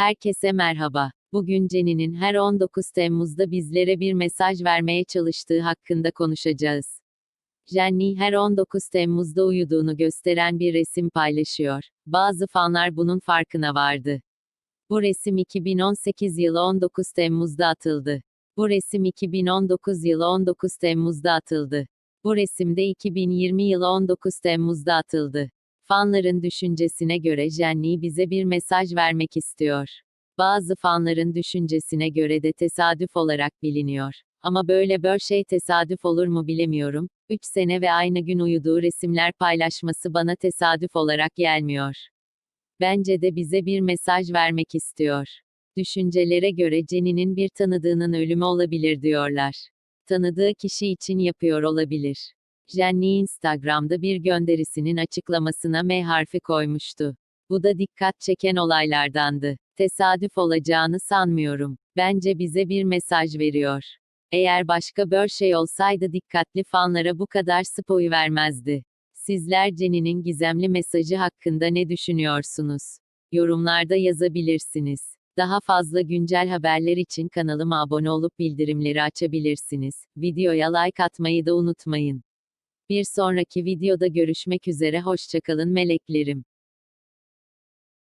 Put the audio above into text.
Herkese merhaba. Bugün Jenny'nin her 19 Temmuz'da bizlere bir mesaj vermeye çalıştığı hakkında konuşacağız. Jenny her 19 Temmuz'da uyuduğunu gösteren bir resim paylaşıyor. Bazı fanlar bunun farkına vardı. Bu resim 2018 yılı 19 Temmuz'da atıldı. Bu resim 2019 yılı 19 Temmuz'da atıldı. Bu resimde 2020 yılı 19 Temmuz'da atıldı. Fanların düşüncesine göre Jenny bize bir mesaj vermek istiyor. Bazı fanların düşüncesine göre de tesadüf olarak biliniyor. Ama böyle bir şey tesadüf olur mu bilemiyorum. 3 sene ve aynı gün uyuduğu resimler paylaşması bana tesadüf olarak gelmiyor. Bence de bize bir mesaj vermek istiyor. Düşüncelere göre Jenny'nin bir tanıdığının ölümü olabilir diyorlar. Tanıdığı kişi için yapıyor olabilir. Jenny Instagram'da bir gönderisinin açıklamasına M harfi koymuştu. Bu da dikkat çeken olaylardandı. Tesadüf olacağını sanmıyorum. Bence bize bir mesaj veriyor. Eğer başka bir şey olsaydı dikkatli fanlara bu kadar spoyu vermezdi. Sizler Jenny'nin gizemli mesajı hakkında ne düşünüyorsunuz? Yorumlarda yazabilirsiniz. Daha fazla güncel haberler için kanalıma abone olup bildirimleri açabilirsiniz. Videoya like atmayı da unutmayın. Bir sonraki videoda görüşmek üzere hoşçakalın meleklerim.